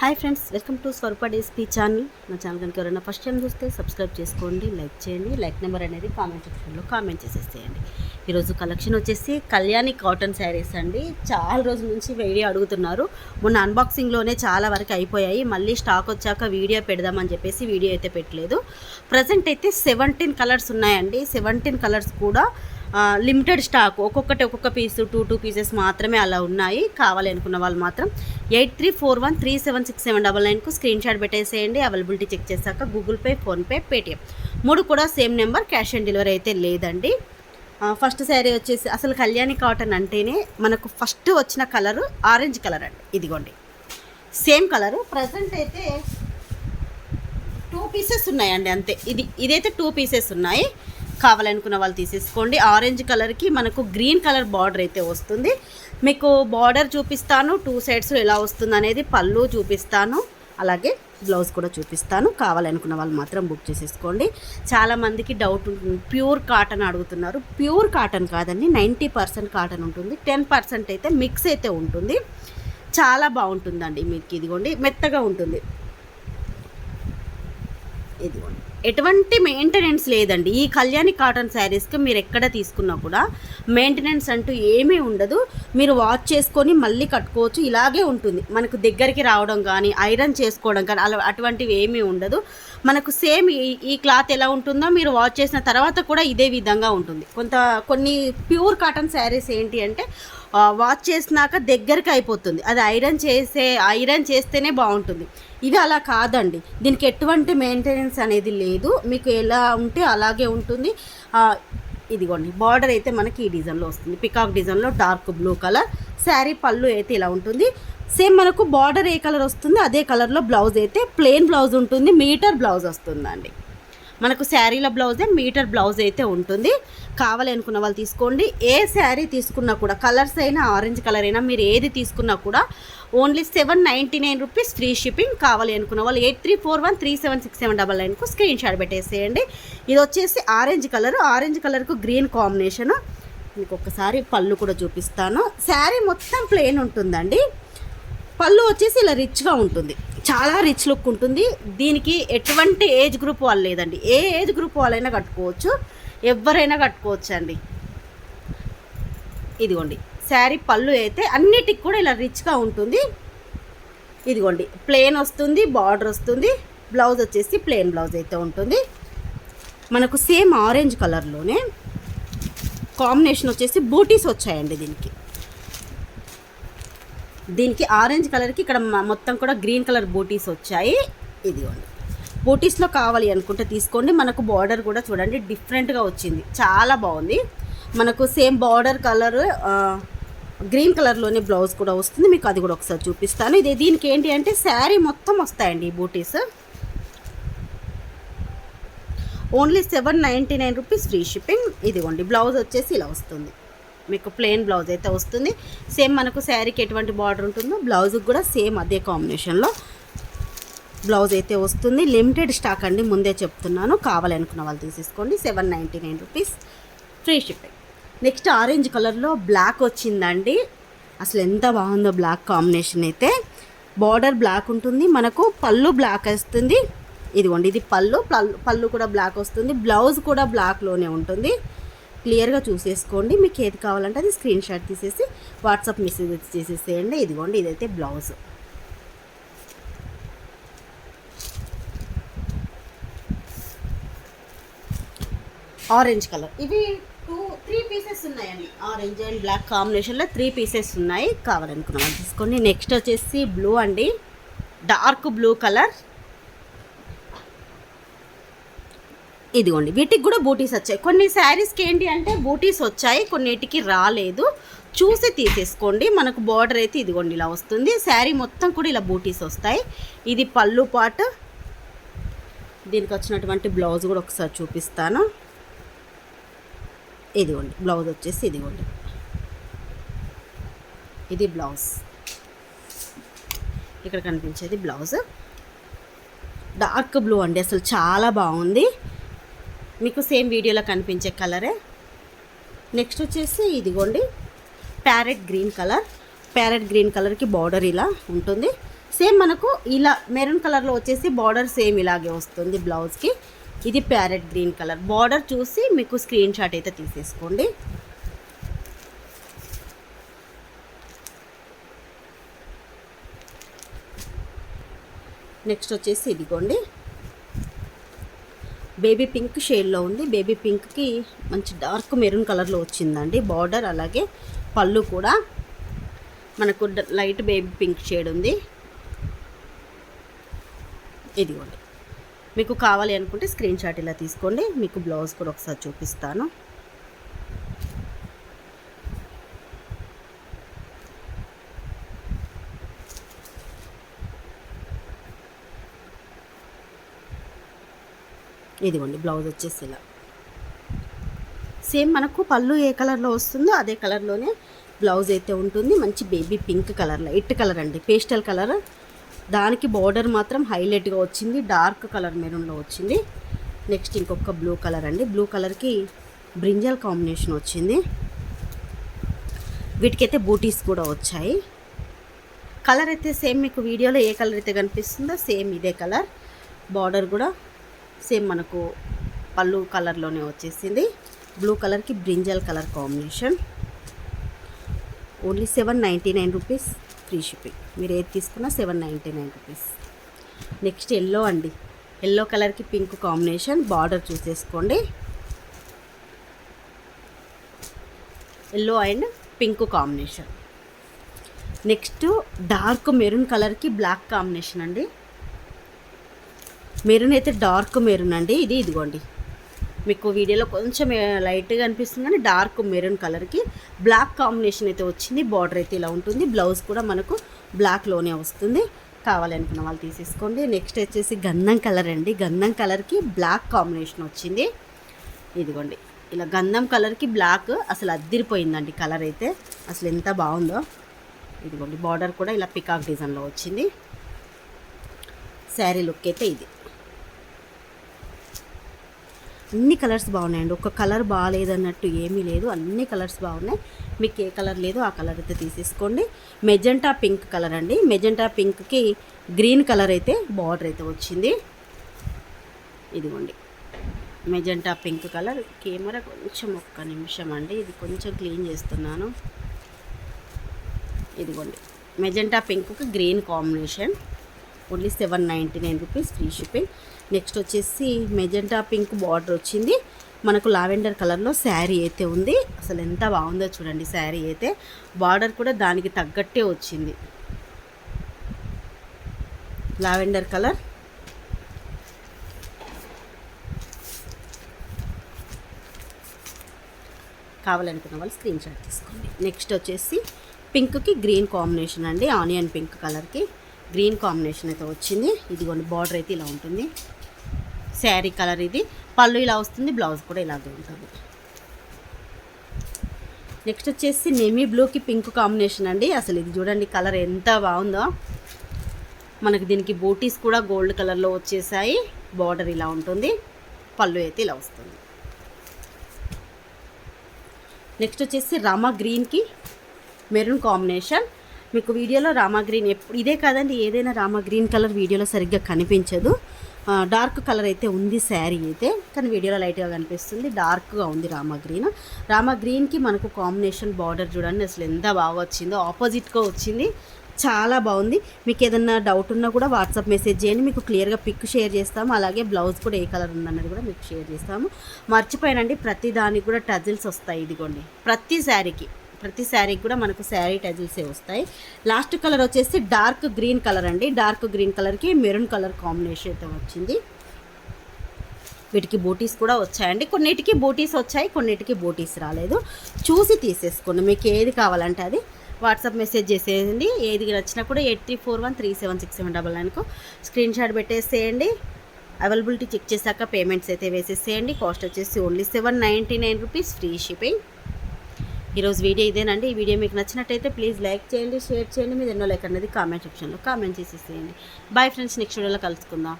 Hi friends welcome to Swaroopa డేస్పీ channel. నా channel కనుక ఎవరైనా ఫస్ట్ టైం చూస్తే సబ్స్క్రైబ్ చేసుకోండి లైక్ చేయండి. లైక్ నెంబర్ అనేది కామెంట్ సెక్షన్లో కామెంట్ చేసేసేయండి. ఈరోజు కలెక్షన్ వచ్చేసి కళ్యాణి కాటన్ శారీస్ అండి. చాలా రోజుల నుంచి వీడియో అడుగుతున్నారు. మొన్న అన్బాక్సింగ్లోనే చాలా వరకు అయిపోయాయి. మళ్ళీ స్టాక్ వచ్చాక వీడియో పెడదామని చెప్పేసి వీడియో అయితే పెట్టలేదు. ప్రజెంట్ అయితే సెవెంటీన్ కలర్స్ ఉన్నాయండి. సెవెంటీన్ కలర్స్ కూడా లిమిటెడ్ స్టాక్ ఒక్కొక్కటి ఒక్కొక్క పీసు టూ టూ పీసెస్ మాత్రమే అలా ఉన్నాయి. కావాలి అనుకున్న వాళ్ళు మాత్రం eight three four one three seven six seven double నైన్కు screen shot పెట్టేసేయండి. అవైలబిలిటీ చెక్ చేశాక గూగుల్ పే ఫోన్పే పేటిఎం. మూడు కూడా same number cash on delivery అయితే లేదండి. ఫస్ట్ శారీ వచ్చేసి అసలు కళ్యాణి కాటన్ అంటేనే మనకు ఫస్ట్ వచ్చిన కలరు ఆరెంజ్ కలర్ అండి. ఇదిగోండి. సేమ్ కలరు ప్రజెంట్ అయితే టూ పీసెస్ ఉన్నాయండి అంతే. ఇది ఇదైతే టూ పీసెస్ ఉన్నాయి. కావాలనుకున్న వాళ్ళు తీసేసుకోండి. ఆరెంజ్ కలర్కి మనకు గ్రీన్ కలర్ బార్డర్ అయితే వస్తుంది. మీకు బార్డర్ చూపిస్తాను. టూ సైడ్స్ ఎలా వస్తుంది అనేది పళ్ళు చూపిస్తాను. అలాగే బ్లౌజ్ కూడా చూపిస్తాను. కావాలనుకున్న వాళ్ళు మాత్రం బుక్ చేసేసుకోండి. చాలామందికి డౌట్ ఉంటుంది. ప్యూర్ కాటన్ అడుగుతున్నారు. ప్యూర్ కాటన్ కాదండి. నైంటీ పర్సెంట్ కాటన్ ఉంటుంది. టెన్ పర్సెంట్ అయితే మిక్స్ అయితే ఉంటుంది. చాలా బాగుంటుందండి. మీకు ఇదిగోండి. మెత్తగా ఉంటుంది. ఇదిగోండి. ఎటువంటి మెయింటెనెన్స్ లేదండి. ఈ కళ్యాణి కాటన్ శారీస్కి మీరు ఎక్కడ తీసుకున్నా కూడా మెయింటెనెన్స్ అంటూ ఏమీ ఉండదు. మీరు వాష్ చేసుకొని మళ్ళీ కట్టుకోవచ్చు. ఇలాగే ఉంటుంది. మనకు దగ్గరికి రావడం కానీ ఐరన్ చేసుకోవడం కానీ అలా అటువంటివి ఏమీ ఉండదు. మనకు సేమ్ ఈ క్లాత్ ఎలా ఉంటుందో మీరు వాష్ చేసిన తర్వాత కూడా ఇదే విధంగా ఉంటుంది. కొంత కొన్ని ప్యూర్ కాటన్ శారీస్ ఏంటి అంటే వాష్ చేసినాక దగ్గరికి అయిపోతుంది. అది ఐరన్ చేసే ఐరన్ చేస్తేనే బాగుంటుంది. ఇది అలా కాదండి. దీనికి ఎటువంటి మెయింటెనెన్స్ అనేది లేదు. మీకు ఎలా ఉంటే అలాగే ఉంటుంది. ఇదిగోండి. బార్డర్ అయితే మనకి ఈ డిజైన్లో వస్తుంది. పికాక్ డిజైన్లో డార్క్ బ్లూ కలర్ శారీ పళ్ళు అయితే ఇలా ఉంటుంది. సేమ్ మనకు బార్డర్ ఏ కలర్ వస్తుంది అదే కలర్లో బ్లౌజ్ అయితే ప్లెయిన్ బ్లౌజ్ ఉంటుంది మీటర్ బ్లౌజ్ వస్తుందండి. మనకు శారీల బ్లౌజే మీటర్ బ్లౌజ్ అయితే ఉంటుంది. కావాలి అనుకున్న వాళ్ళు తీసుకోండి. ఏ శారీ తీసుకున్నా కూడా కలర్స్ అయినా ఆరెంజ్ కలర్ అయినా మీరు ఏది తీసుకున్నా కూడా only seven ninety nine rupees free shipping కావాలి అనుకున్న వాళ్ళు eight three four one three seven six seven double నైన్కు screen shot పెట్టేసేయండి. ఇది వచ్చేసి ఆరెంజ్ కలర్. ఆరెంజ్ కలర్కు గ్రీన్ కాంబినేషన్. మీకు ఒకసారి పళ్ళు కూడా చూపిస్తాను. శారీ మొత్తం ప్లెయిన్ ఉంటుందండి. పళ్ళు వచ్చేసి ఇలా రిచ్గా ఉంటుంది. చాలా రిచ్ లుక్ ఉంటుంది. దీనికి ఎటువంటి ఏజ్ గ్రూప్ వాళ్ళు లేదండి. ఏ ఏజ్ గ్రూప్ వాళ్ళైనా కట్టుకోవచ్చు. ఎవరైనా కట్టుకోవచ్చు అండి ఇదిగోండి. శారీ పళ్ళు అయితే అన్నిటికి కూడా ఇలా రిచ్గా ఉంటుంది. ఇదిగోండి. ప్లెయిన్ వస్తుంది బార్డర్ వస్తుంది. బ్లౌజ్ వచ్చేసి ప్లెయిన్ బ్లౌజ్ అయితే ఉంటుంది. మనకు సేమ్ ఆరెంజ్ కలర్లోనే కాంబినేషన్ వచ్చేసి బూటీస్ వచ్చాయండి దీనికి. దీనికి ఆరెంజ్ కలర్కి ఇక్కడ మొత్తం కూడా గ్రీన్ కలర్ బూటీస్ వచ్చాయి. ఇదిగోండి. బూటీస్లో కావాలి అనుకుంటే తీసుకోండి. మనకు బార్డర్ కూడా చూడండి డిఫరెంట్గా వచ్చింది. చాలా బాగుంది. మనకు సేమ్ బార్డర్ కలర్ గ్రీన్ కలర్లోనే బ్లౌజ్ కూడా వస్తుంది. మీకు అది కూడా ఒకసారి చూపిస్తాను. ఇది దీనికి ఏంటి అంటే శారీ మొత్తం వస్తాయండి ఈ బూటీస్. Only seven ninety nine rupees free shipping. ఇదిగోండి బ్లౌజ్ వచ్చేసి ఇలా వస్తుంది. మీకు ప్లెయిన్ బ్లౌజ్ అయితే వస్తుంది. సేమ్ మనకు శారీకి ఎటువంటి బార్డర్ ఉంటుందో బ్లౌజ్కి కూడా సేమ్ అదే కాంబినేషన్లో బ్లౌజ్ అయితే వస్తుంది. లిమిటెడ్ స్టాక్ అండి ముందే చెప్తున్నాను. కావాలనుకున్న వాళ్ళు తీసేసుకోండి. Seven ninety nine rupees free shipping next orange కలర్లో బ్లాక్ వచ్చిందండి. అసలు ఎంత బాగుందో బ్లాక్ కాంబినేషన్ అయితే. బార్డర్ బ్లాక్ ఉంటుంది. మనకు పళ్ళు బ్లాక్ వస్తుంది. ఇదిగోండి ఇది పళ్ళు. పళ్ళు పళ్ళు కూడా బ్లాక్ వస్తుంది. బ్లౌజ్ కూడా బ్లాక్లోనే ఉంటుంది. క్లియర్గా చూసేసుకోండి. మీకు ఏది కావాలంటే అది స్క్రీన్ షాట్ తీసేసి వాట్సాప్ మెసేజ్ చేసేసేయండి. ఇదిగోండి ఇదైతే బ్లౌజ్. Orange colour. ఇవి టూ త్రీ పీసెస్ ఉన్నాయండి. ఆరెంజ్ అండ్ బ్లాక్ కాంబినేషన్లో త్రీ పీసెస్ ఉన్నాయి. కావాలనుకున్న తీసుకోండి. నెక్స్ట్ వచ్చేసి బ్లూ అండి. Dark blue colour. ఇదిగోండి వీటికి కూడా బూటీస్ వచ్చాయి. కొన్ని శారీస్కి ఏంటి అంటే బూటీస్ వచ్చాయి కొన్నిటికి రాలేదు. చూసి తీసేసుకోండి. మనకు బార్డర్ అయితే ఇదిగోండి ఇలా వస్తుంది. శారీ మొత్తం కూడా ఇలా బూటీస్ వస్తాయి. ఇది పళ్ళు పాటు. దీనికి వచ్చినటువంటి బ్లౌజ్ కూడా ఒకసారి చూపిస్తాను. ఇదిగోండి బ్లౌజ్ వచ్చేసి ఇదిగోండి. ఇది బ్లౌజ్ ఇక్కడ కనిపించేది బ్లౌజ్ డార్క్ బ్లూ అండి అసలు చాలా బాగుంది. మీకు సేమ్ వీడియోలో కనిపించే కలరే. నెక్స్ట్ వచ్చేసి ఇదిగోండి parrot green colour. Parrot green కలర్కి బార్డర్ ఇలా ఉంటుంది. సేమ్ మనకు ఇలా మెరూన్ కలర్లో వచ్చేసి బార్డర్ సేమ్ ఇలాగే వస్తుంది బ్లౌజ్కి. ఇది ప్యారెట్ గ్రీన్ కలర్. బార్డర్ చూసి మీకు స్క్రీన్ షాట్ అయితే తీసేసుకోండి. నెక్స్ట్ వచ్చేసి ఇదిగోండి బేబీ పింక్ షేడ్లో ఉంది. బేబీ పింక్కి మంచి డార్క్ మెరూన్ కలర్లో వచ్చిందండి బార్డర్. అలాగే పళ్ళు కూడా మనకు లైట్ బేబీ పింక్ షేడ్ ఉంది. ఇదిగోండి. మీకు కావాలి అనుకుంటే స్క్రీన్ షాట్ ఇలా తీసుకోండి. మీకు బ్లౌజ్ కూడా ఒకసారి చూపిస్తాను. ఇదిగోండి బ్లౌజ్ వచ్చేసి ఇలా. సేమ్ మనకు పళ్ళు ఏ కలర్లో వస్తుందో అదే కలర్లోనే బ్లౌజ్ అయితే ఉంటుంది. మంచి baby pink colour light colour అండి. Pastel colour. దానికి బార్డర్ మాత్రం హైలైట్గా వచ్చింది. డార్క్ కలర్ మెరూన్లో వచ్చింది. నెక్స్ట్ ఇంకొక బ్లూ కలర్ అండి. బ్లూ కలర్కి బ్రింజల్ కాంబినేషన్ వచ్చింది. వీటికైతే బూటీస్ కూడా వచ్చాయి. కలర్ అయితే సేమ్ మీకు వీడియోలో ఏ కలర్ అయితే కనిపిస్తుందో సేమ్ ఇదే కలర్. బార్డర్ కూడా సేమ్ మనకు పళ్ళు కలర్లోనే వచ్చేసింది. బ్లూ కలర్కి brinjal colour combination only seven ninety nine rupees free shipping మీరు ఏది తీసుకున్నా seven ninety nine rupees next yellow అండి ఎల్లో కలర్కి pink combination border చూసేసుకోండి. Yellow and pink combination next dark maroon కలర్కి బ్లాక్ కాంబినేషన్ అండి. మెరూన్ అయితే dark maroon అండి ఇది ఇదిగోండి. మీకు వీడియోలో కొంచెం లైట్గా అనిపిస్తుంది కానీ డార్క్ మెరూన్ కలర్కి బ్లాక్ కాంబినేషన్ అయితే వచ్చింది. బార్డర్ అయితే ఇలా ఉంటుంది. బ్లౌజ్ కూడా మనకు బ్లాక్లోనే వస్తుంది. కావాలనుకున్న వాళ్ళు తీసేసుకోండి. నెక్స్ట్ వచ్చేసి గంధం కలర్ అండి. గంధం కలర్కి బ్లాక్ కాంబినేషన్ వచ్చింది. ఇదిగోండి. ఇలా గంధం కలర్కి బ్లాక్ అసలు అద్దిరిపోయిందండి కలర్ అయితే. అసలు ఎంత బాగుందో. ఇదిగోండి. బార్డర్ కూడా ఇలా పికాక్ డిజైన్లో వచ్చింది. శారీ లుక్ అయితే ఇది. అన్ని కలర్స్ బాగున్నాయండి. ఒక కలర్ బాగాలేదన్నట్టు ఏమీ లేదు. అన్ని కలర్స్ బాగున్నాయి. మీకు ఏ కలర్ లేదో ఆ కలర్ అయితే తీసేసుకోండి. మెజెంటా పింక్ కలర్ అండి. మెజెంటా పింక్కి గ్రీన్ కలర్ అయితే బార్డర్ అయితే వచ్చింది. ఇదిగోండి. మెజెంటా పింక్ కలర్ కెమెరా కొంచెం ఒక్క నిమిషం అండి. ఇది కొంచెం క్లీన్ చేస్తున్నాను. ఇదిగోండి. మెజెంటా పింక్కి green combination only seven ninety nine rupees free shipping. Next వచ్చేసి మెజెంటా పింక్ బార్డర్ వచ్చింది. మనకు లావెండర్ కలర్లో శారీ అయితే ఉంది. అసలు ఎంత బాగుందో చూడండి శారీ అయితే. బార్డర్ కూడా దానికి తగ్గట్టే వచ్చింది. Lavender colour. కావాలనుకున్న వాళ్ళు స్క్రీన్ షాట్ తీసుకోండి. నెక్స్ట్ వచ్చేసి పింక్కి గ్రీన్ కాంబినేషన్ అండి. ఆనియన్ పింక్ కలర్కి. గ్రీన్ కాంబినేషన్ అయితే వచ్చింది. ఇదిగోండి బార్డర్ అయితే ఇలా ఉంటుంది. శారీ కలర్ ఇది. పళ్ళు ఇలా వస్తుంది బ్లౌజ్ కూడా ఇలాగే ఉంటుంది. నెక్స్ట్ వచ్చేసి నెమీ బ్లూకి పింక్ కాంబినేషన్ అండి. అసలు ఇది చూడండి కలర్ ఎంత బాగుందో. మనకి దీనికి బూటీస్ కూడా గోల్డ్ కలర్లో వచ్చేసాయి. బార్డర్ ఇలా ఉంటుంది. పళ్ళు అయితే ఇలా వస్తుంది. నెక్స్ట్ వచ్చేసి రమ గ్రీన్కి మెరూన్ కాంబినేషన్. మీకు వీడియోలో రామా గ్రీన్ ఎప్పుడు ఇదే కాదండి ఏదైనా రామా గ్రీన్ కలర్ వీడియోలో సరిగ్గా కనిపించదు. డార్క్ కలర్ అయితే ఉంది శారీ అయితే కానీ వీడియోలో లైట్గా కనిపిస్తుంది. డార్క్గా ఉంది రామా గ్రీన్. రామా గ్రీన్కి మనకు కాంబినేషన్ బార్డర్ చూడండి అసలు ఎంత బాగా వచ్చిందో ఆపోజిట్గా వచ్చింది. చాలా బాగుంది. మీకు ఏదన్నా డౌట్ ఉన్నా కూడా వాట్సాప్ మెసేజ్ చేయండి. మీకు క్లియర్గా పిక్ షేర్ చేస్తాము. అలాగే బ్లౌజ్ కూడా ఏ కలర్ ఉందన్నది కూడా మీకు షేర్ చేస్తాము. మర్చిపోయానండి ప్రతి దానికి కూడా టజిల్స్ వస్తాయి ఇదిగోండి. ప్రతి శారీకి. ప్రతి శారీకి కూడా మనకు శారీ టజిల్సే వస్తాయి. లాస్ట్ కలర్ వచ్చేసి డార్క్ గ్రీన్ కలర్ అండి. డార్క్ గ్రీన్ కలర్కి మెరూన్ కలర్ కాంబినేషన్ అయితే వచ్చింది. వీటికి బూటీస్ కూడా వచ్చాయండి. కొన్నిటికి బూటీస్ వచ్చాయి కొన్నిటికి బూటీస్ రాలేదు. చూసి తీసేసుకోండి. మీకు ఏది కావాలంటే అది వాట్సాప్ మెసేజ్ చేసేయండి. ఏది నచ్చినా కూడా eight three four one three seven six seven double నైన్కు screen shot పెట్టేసేయండి. అవైలబిలిటీ చెక్ చేశాక పేమెంట్స్ అయితే వేసేసేయండి. కాస్ట్ వచ్చేసి only seven ninety nine rupees free shipping. ఈరోజు వీడియో ఇదేనండి. ఈ వీడియో మీకు నచ్చినట్టయితే ప్లీజ్ లైక్ చేయండి షేర్ చేయండి. మీరు ఎన్నో లైక్ అనేది కామెంట్ సెక్షన్లో కామెంట్ చేసేసేయండి. బాయ్ ఫ్రెండ్స్ నెక్స్ట్ వీడియోలో కలుసుకుందాం.